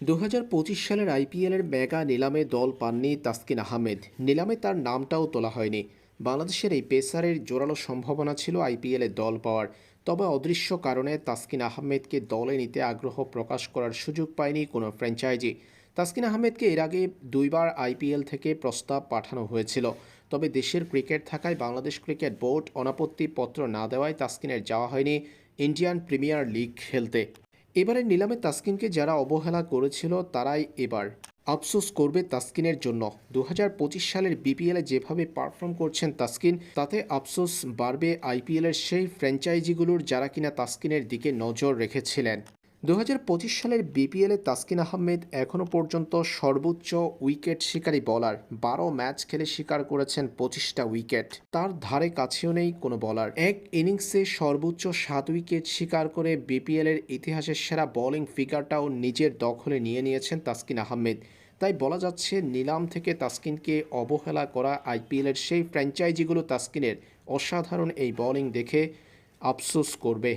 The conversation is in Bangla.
দু হাজার পঁচিশ সালের আইপিএলের মেগা নিলামে দল পাননি তাসকিন আহমেদ। নিলামে তার নামটাও তোলা হয়নি। বাংলাদেশের এই পেসারের জোরালো সম্ভাবনা ছিল আইপিএলে দল পাওয়ার। তবে অদৃশ্য কারণে তাসকিন আহমেদকে দলে নিতে আগ্রহ প্রকাশ করার সুযোগ পায়নি কোনো ফ্র্যাঞ্চাইজি। তাসকিন আহমেদকে এর আগে দুইবার আইপিএল থেকে প্রস্তাব পাঠানো হয়েছিল। তবে দেশের ক্রিকেট থাকায় বাংলাদেশ ক্রিকেট বোর্ড অনাপত্তি পত্র না দেওয়ায় তাসকিনের যাওয়া হয়নি ইন্ডিয়ান প্রিমিয়ার লিগ খেলতে। এবারের নিলামে তাস্কিনকে যারা অবহেলা করেছিল, তারাই এবার আফসোস করবে তাসকিনের জন্য। দু হাজার পঁচিশ সালের বিপিএলে যেভাবে পারফর্ম করছেন তাস্কিন, তাতে আফসোস বাড়বে আইপিএলের সেই ফ্র্যাঞ্চাইজিগুলোর যারা কিনা তাসকিনের দিকে নজর রেখেছিলেন। দু হাজার পঁচিশ সালের বিপিএলে তাসকিন আহমেদ এখনও পর্যন্ত সর্বোচ্চ উইকেট শিকারী বলার বারো ম্যাচ খেলে শিকার করেছেন পঁচিশটা উইকেট। তার ধারে কাছেও নেই কোনো বলার এক ইনিংসে সর্বোচ্চ সাত উইকেট শিকার করে বিপিএলের ইতিহাসের সেরা বোলিং ফিগারটাও নিজের দখলে নিয়ে নিয়েছেন তাসকিন আহমেদ। তাই বলা যাচ্ছে, নিলাম থেকে তাসকিনকে অবহেলা করা আইপিএলের সেই ফ্র্যাঞ্চাইজিগুলো তাসকিনের অসাধারণ এই বোলিং দেখে আফসোস করবে।